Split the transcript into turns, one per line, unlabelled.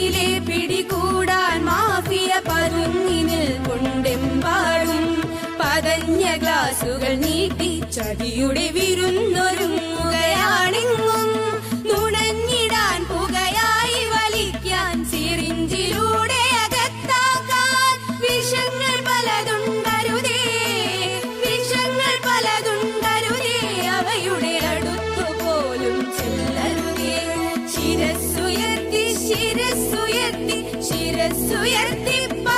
കുരുന്നിലെ പിടികൂടാൻ മാഫിയ പതുങ്ങി നിൽക്കൊണ്ടെമ്പാടും പതഞ്ഞ ഗ്ലാസുകൾ നീട്ടി ചതിയുടെ വിരുന്നൊരുങ്ങുകയാണെങ്ങും. നുണഞ്ഞിടാൻ പുകയായി വലിക്കാൻ സിറിഞ്ചിലൂടെ உயிரை சுயர்த்திப்பா.